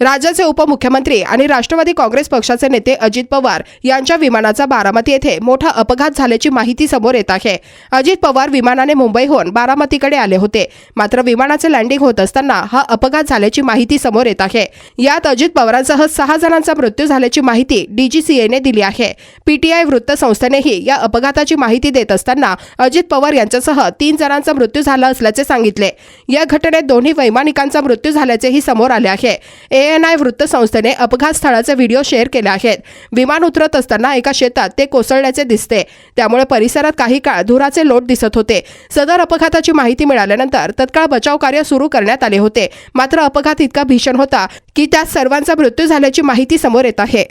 राज्याचे उपमुख्यमंत्री आणि राष्ट्रवादी काँग्रेस पक्षाचे नेते अजित पवार यांच्या विमानाचा बारामती येथे मोठा अपघात झाल्याची माहिती समोर येत आहे. अजित पवार विमानाने मुंबईहून बारामतीकडे आले होते. मात्र विमानाचे लँडिंग होत असताना हा अपघात झाल्याची माहिती समोर येत आहे. यात अजित पवारांसह सहा जणांचा मृत्यू झाल्याची माहिती डीजीसीएने दिली आहे. पीटीआय वृत्तसंस्थेनेही या अपघाताची माहिती देत असताना अजित पवार यांच्यासह तीन जणांचा मृत्यू झाला असल्याचे सांगितले. या घटनेत दोन्ही वैमानिकांचा मृत्यू झाल्याचेही समोर आले आहे. एएनआय वृत्तसंस्थेने अपघात स्थळाचे व्हिडिओ शेअर केले आहेत. विमान उतरत असताना एका शेतात ते कोसळल्याचे दिसते. त्यामुळे परिसरात काही काळ धुराचे लोट दिसत होते. सदर अपघाताची माहिती मिळाल्यानंतर तत्काळ बचाव कार्य सुरू करण्यात आले होते. मात्र अपघात इतका भीषण होता की त्यात सर्वांचा मृत्यू झाल्याची माहिती समोर येत आहे.